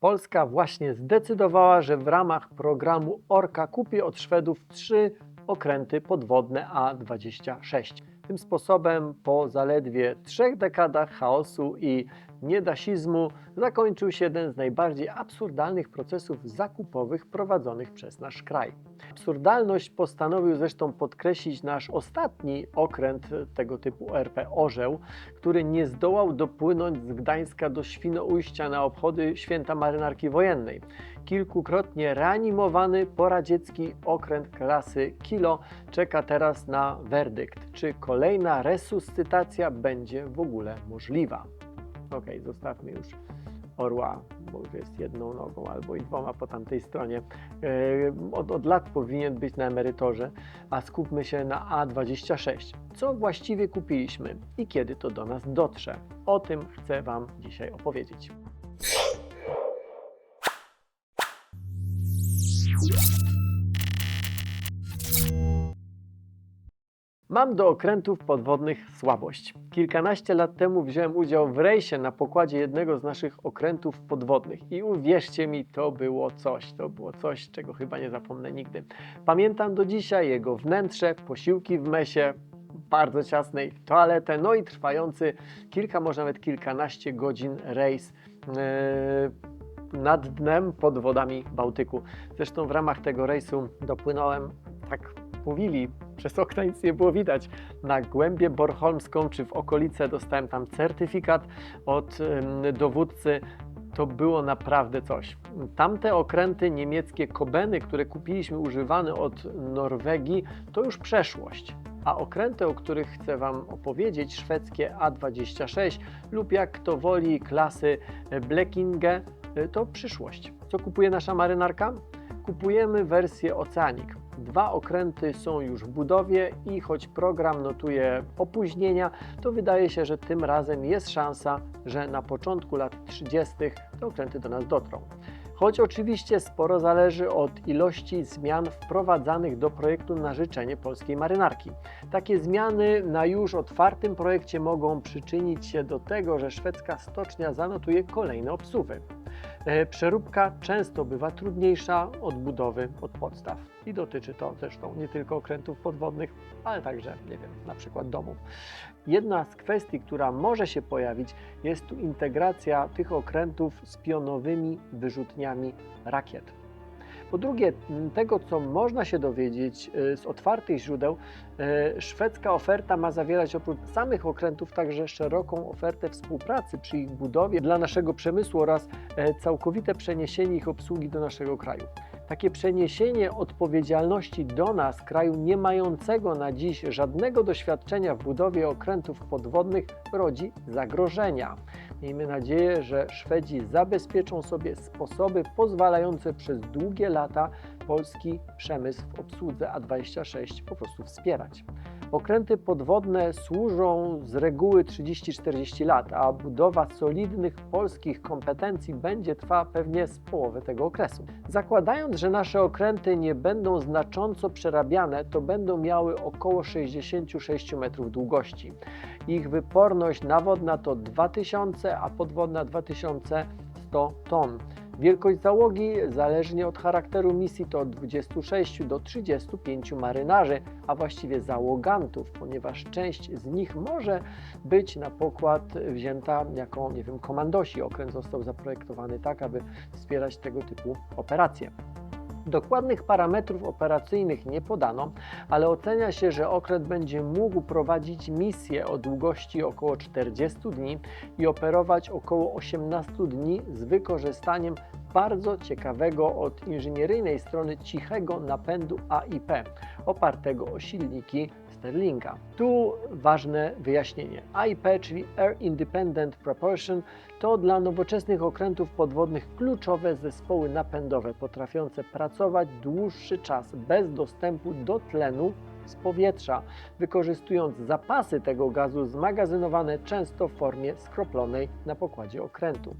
Polska właśnie zdecydowała, że w ramach programu Orka kupi od Szwedów trzy okręty podwodne A26. Tym sposobem po zaledwie trzech dekadach chaosu i niedasizmu zakończył się jeden z najbardziej absurdalnych procesów zakupowych prowadzonych przez nasz kraj. Absurdalność postanowił zresztą podkreślić nasz ostatni okręt tego typu RP Orzeł, który nie zdołał dopłynąć z Gdańska do Świnoujścia na obchody święta marynarki wojennej. Kilkukrotnie reanimowany poradziecki okręt klasy Kilo czeka teraz na werdykt, czy kolejna resuscytacja będzie w ogóle możliwa. Okej, zostawmy już orła, bo już jest jedną nogą albo i dwoma po tamtej stronie. E, Od, od lat powinien być na emerytorze, a skupmy się na A26. Co właściwie kupiliśmy i kiedy to do nas dotrze? O tym chcę Wam dzisiaj opowiedzieć. Mam do okrętów podwodnych słabość. Kilkanaście lat temu wziąłem udział w rejsie na pokładzie jednego z naszych okrętów podwodnych i uwierzcie mi, to było coś, to było coś, czego chyba nie zapomnę nigdy. Pamiętam do dzisiaj jego wnętrze, posiłki w mesie, bardzo ciasnej toaletę, no i trwający kilka, może nawet kilkanaście godzin rejs. Yy, nad dnem pod wodami Bałtyku. Zresztą w ramach tego rejsu dopłynąłem, tak mówili, przez okna nic nie było widać, na głębię bornholmską czy w okolice dostałem tam certyfikat od dowódcy. To było naprawdę coś. Tamte okręty niemieckie Kobeny, które kupiliśmy używane od Norwegii, to już przeszłość. A okręty, o których chcę Wam opowiedzieć, szwedzkie A26 lub jak kto woli klasy Blekinge, to przyszłość. Co kupuje nasza marynarka? Kupujemy wersję Oceanic. Dwa okręty są już w budowie i choć program notuje opóźnienia, to wydaje się, że tym razem jest szansa, że na początku lat 30. te okręty do nas dotrą. Choć oczywiście sporo zależy od ilości zmian wprowadzanych do projektu na życzenie polskiej marynarki. Takie zmiany na już otwartym projekcie mogą przyczynić się do tego, że szwedzka stocznia zanotuje kolejne obsuwy. E, Przeróbka często bywa trudniejsza od budowy od podstaw i dotyczy to zresztą nie tylko okrętów podwodnych, ale także, nie wiem, na przykład domów. Jedna z kwestii, która może się pojawić, jest tu integracja tych okrętów z pionowymi wyrzutniami rakiet. Po drugie, tego co można się dowiedzieć y, z otwartych źródeł, y, szwedzka oferta ma zawierać oprócz samych okrętów także szeroką ofertę współpracy przy ich budowie dla naszego przemysłu oraz e, całkowite przeniesienie ich obsługi do naszego kraju. Takie przeniesienie odpowiedzialności do nas, kraju nie mającego na dziś żadnego doświadczenia w budowie okrętów podwodnych, rodzi zagrożenia. Miejmy nadzieję, że Szwedzi zabezpieczą sobie sposoby pozwalające przez długie lata polski przemysł w obsłudze A26 po prostu wspierać. Okręty podwodne służą z reguły 30-40 lat, a budowa solidnych polskich kompetencji będzie trwała pewnie z połowy tego okresu. Zakładając, że nasze okręty nie będą znacząco przerabiane, to będą miały około 66 metrów długości. Ich wyporność nawodna to 2000, a podwodna 2100 ton. Wielkość załogi, zależnie od charakteru misji, to od 26 do 35 marynarzy, a właściwie załogantów, ponieważ część z nich może być na pokład wzięta jako, nie wiem, komandosi. Okręt został zaprojektowany tak, aby wspierać tego typu operacje. Dokładnych parametrów operacyjnych nie podano, ale ocenia się, że okręt będzie mógł prowadzić misję o długości około 40 dni i operować około 18 dni z wykorzystaniem bardzo ciekawego od inżynieryjnej strony cichego napędu AIP, opartego o silniki Sterlinga. Tu ważne wyjaśnienie. AIP, czyli Air Independent Propulsion, to dla nowoczesnych okrętów podwodnych kluczowe zespoły napędowe, potrafiące pracować dłuższy czas bez dostępu do tlenu z powietrza, wykorzystując zapasy tego gazu zmagazynowane często w formie skroplonej na pokładzie okrętu.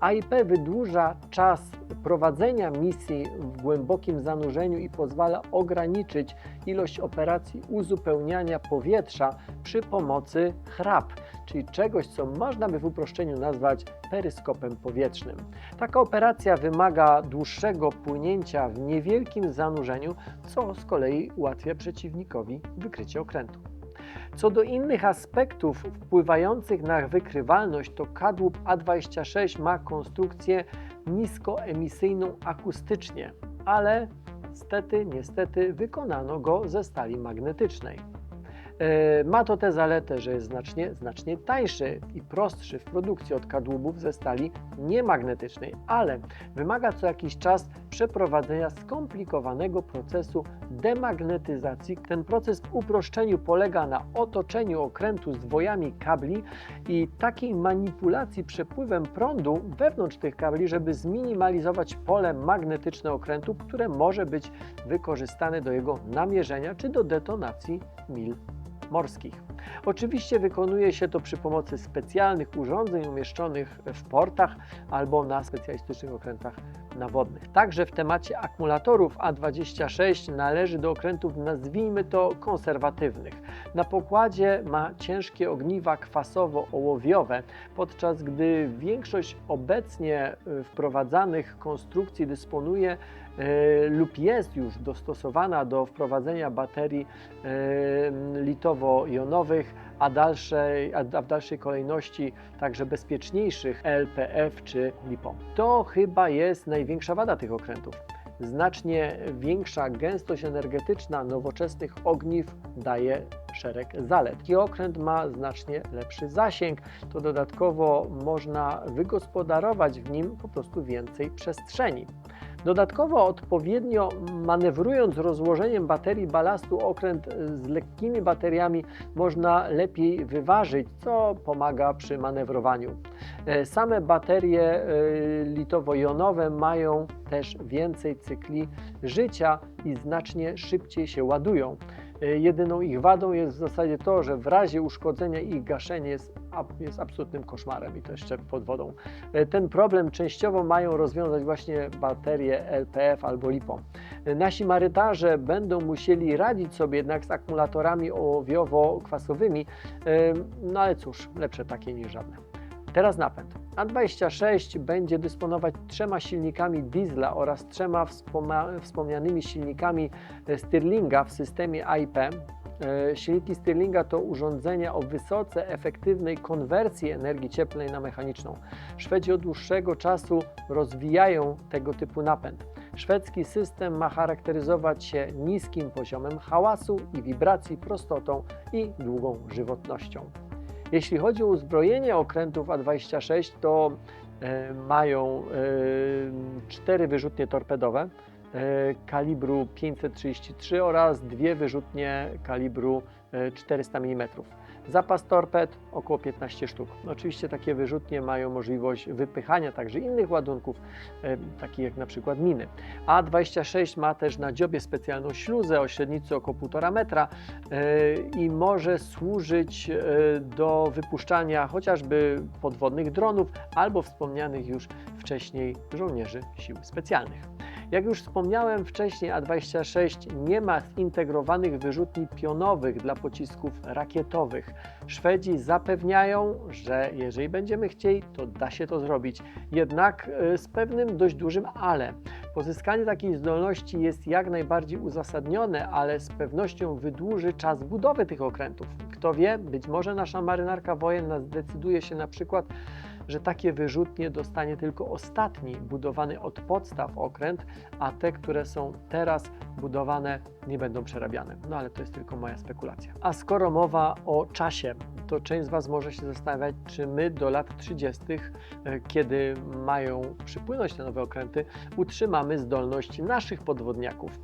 AIP wydłuża czas prowadzenia misji w głębokim zanurzeniu i pozwala ograniczyć ilość operacji uzupełniania powietrza przy pomocy chrap, czyli czegoś, co można by w uproszczeniu nazwać peryskopem powietrznym. Taka operacja wymaga dłuższego płynięcia w niewielkim zanurzeniu, co z kolei ułatwia przeciwnikowi wykrycie okrętu. Co do innych aspektów wpływających na wykrywalność, to kadłub A26 ma konstrukcję niskoemisyjną akustycznie, ale niestety, niestety wykonano go ze stali magnetycznej. E, Ma to tę zaletę, że jest znacznie, znacznie tańszy i prostszy w produkcji od kadłubów ze stali niemagnetycznej, ale wymaga co jakiś czas przeprowadzenia skomplikowanego procesu demagnetyzacji. Ten proces w uproszczeniu polega na otoczeniu okrętu zwojami kabli i takiej manipulacji przepływem prądu wewnątrz tych kabli, żeby zminimalizować pole magnetyczne okrętu, które może być wykorzystane do jego namierzenia czy do detonacji mil morskich. Oczywiście wykonuje się to przy pomocy specjalnych urządzeń umieszczonych w portach albo na specjalistycznych okrętach Także w temacie akumulatorów A26 należy do okrętów, nazwijmy to konserwatywnych. Na pokładzie ma ciężkie ogniwa kwasowo-ołowiowe, podczas gdy większość obecnie y, wprowadzanych konstrukcji dysponuje e, lub jest już dostosowana do wprowadzenia baterii e, litowo-jonowych, a, dalszej, a w dalszej kolejności także bezpieczniejszych LPF czy LiPo. To chyba jest największa wada tych okrętów. Znacznie większa gęstość energetyczna nowoczesnych ogniw daje szereg zalet. Taki okręt ma znacznie lepszy zasięg, to dodatkowo można wygospodarować w nim po prostu więcej przestrzeni. Dodatkowo odpowiednio manewrując rozłożeniem baterii balastu okręt z lekkimi bateriami można lepiej wyważyć, co pomaga przy manewrowaniu. E, Same baterie e, litowo-jonowe mają też więcej cykli życia i znacznie szybciej się ładują. E, Jedyną ich wadą jest w zasadzie to, że w razie uszkodzenia ich gaszenie jest, jest absolutnym koszmarem i to jeszcze pod wodą. E, Ten problem częściowo mają rozwiązać właśnie baterie LPF albo LiPo. E, Nasi marynarze będą musieli radzić sobie jednak z akumulatorami ołowiowo-kwasowymi, no ale cóż, lepsze takie niż żadne. Teraz napęd. A26 będzie dysponować trzema silnikami diesla oraz trzema wspomnianymi silnikami e, Stirlinga w systemie AIP. E, Silniki Stirlinga to urządzenia o wysoce efektywnej konwersji energii cieplnej na mechaniczną. Szwedzi od dłuższego czasu rozwijają tego typu napęd. Szwedzki system ma charakteryzować się niskim poziomem hałasu i wibracji, prostotą i długą żywotnością. Jeśli chodzi o uzbrojenie okrętów A26, to e, mają e, cztery wyrzutnie torpedowe e, kalibru 533 oraz dwie wyrzutnie kalibru e, 400 mm. Zapas torped około 15 sztuk. Oczywiście takie wyrzutnie mają możliwość wypychania także innych ładunków, e, takich jak na przykład miny. A26 ma też na dziobie specjalną śluzę o średnicy około 1,5 metra e, i może służyć e, do wypuszczania chociażby podwodnych dronów albo wspomnianych już wcześniej żołnierzy sił specjalnych. Jak już wspomniałem wcześniej, A26 nie ma zintegrowanych wyrzutni pionowych dla pocisków rakietowych. Szwedzi zapewniają, że jeżeli będziemy chcieli, to da się to zrobić. Jednak e, z pewnym dość dużym ale. Pozyskanie takiej zdolności jest jak najbardziej uzasadnione, ale z pewnością wydłuży czas budowy tych okrętów. Kto wie, być może nasza marynarka wojenna zdecyduje się na przykład że takie wyrzutnie dostanie tylko ostatni budowany od podstaw okręt, a te, które są teraz budowane, nie będą przerabiane. No ale to jest tylko moja spekulacja. A skoro mowa o czasie, to część z Was może się zastanawiać, czy my do lat 30., e, kiedy mają przypłynąć te nowe okręty, utrzymamy zdolności naszych podwodniaków.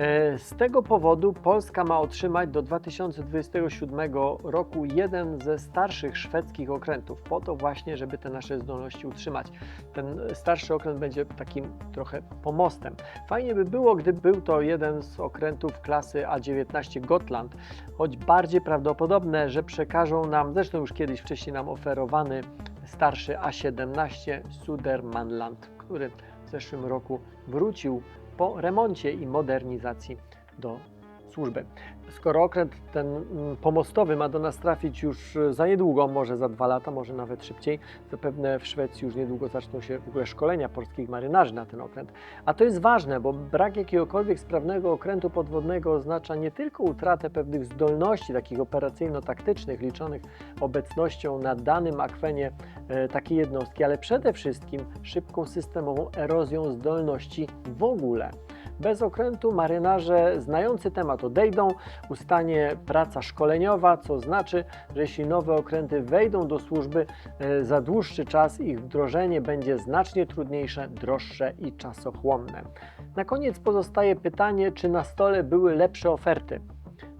E, Z tego powodu Polska ma otrzymać do 2027 roku jeden ze starszych szwedzkich okrętów, po to właśnie, żeby te nasze zdolności utrzymać. Ten starszy okręt będzie takim trochę pomostem. Fajnie by było, gdyby był to jeden z okrętów klasy A19 Gotland, choć bardziej prawdopodobne, że przekażą nam, zresztą już kiedyś wcześniej nam oferowany starszy A17 Sudermanland, który w zeszłym roku wrócił po remoncie i modernizacji do służby. Skoro okręt ten mm, pomostowy ma do nas trafić już e, za niedługo, może za dwa lata, może nawet szybciej, zapewne w Szwecji już niedługo zaczną się w ogóle szkolenia polskich marynarzy na ten okręt. A to jest ważne, bo brak jakiegokolwiek sprawnego okrętu podwodnego oznacza nie tylko utratę pewnych zdolności takich operacyjno-taktycznych, liczonych obecnością na danym akwenie e, takiej jednostki, ale przede wszystkim szybką systemową erozją zdolności w ogóle. Bez okrętu marynarze znający temat odejdą, ustanie praca szkoleniowa, co znaczy, że jeśli nowe okręty wejdą do służby, e, za dłuższy czas ich wdrożenie będzie znacznie trudniejsze, droższe i czasochłonne. Na koniec pozostaje pytanie, czy na stole były lepsze oferty.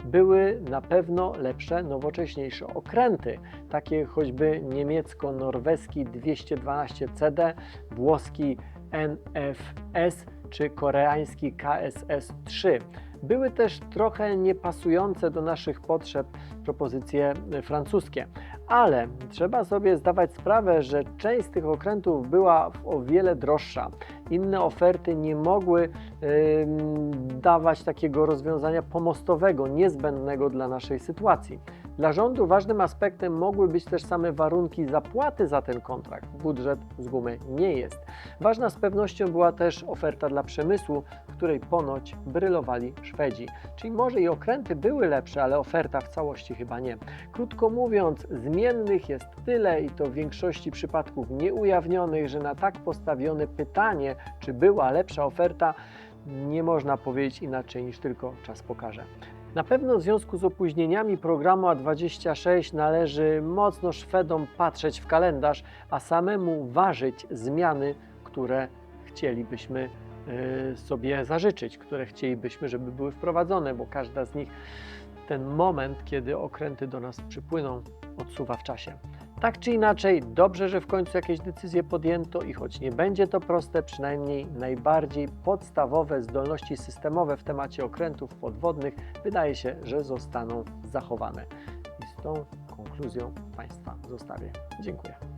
Były na pewno lepsze, nowocześniejsze okręty, takie choćby niemiecko-norweski 212 CD, włoski NFS czy koreański KSS-3. Były też trochę niepasujące do naszych potrzeb propozycje francuskie, ale trzeba sobie zdawać sprawę, że część z tych okrętów była o wiele droższa. Inne oferty nie mogły ym, dawać takiego rozwiązania pomostowego, niezbędnego dla naszej sytuacji. Dla rządu ważnym aspektem mogły być też same warunki zapłaty za ten kontrakt. Budżet z gumy nie jest. Ważna z pewnością była też oferta dla przemysłu, której ponoć brylowali Szwedzi. Czyli może i okręty były lepsze, ale oferta w całości chyba nie. Krótko mówiąc, zmiennych jest tyle i to w większości przypadków nieujawnionych, że na tak postawione pytanie, czy była lepsza oferta, nie można powiedzieć inaczej niż tylko czas pokaże. Na pewno w związku z opóźnieniami programu A26 należy mocno Szwedom patrzeć w kalendarz, a samemu ważyć zmiany, które chcielibyśmy y, sobie zażyczyć, które chcielibyśmy, żeby były wprowadzone, bo każda z nich ten moment, kiedy okręty do nas przypłyną, odsuwa w czasie. Tak czy inaczej, dobrze, że w końcu jakieś decyzje podjęto i choć nie będzie to proste, przynajmniej najbardziej podstawowe zdolności systemowe w temacie okrętów podwodnych wydaje się, że zostaną zachowane. I z tą konkluzją Państwa zostawię. Dziękuję.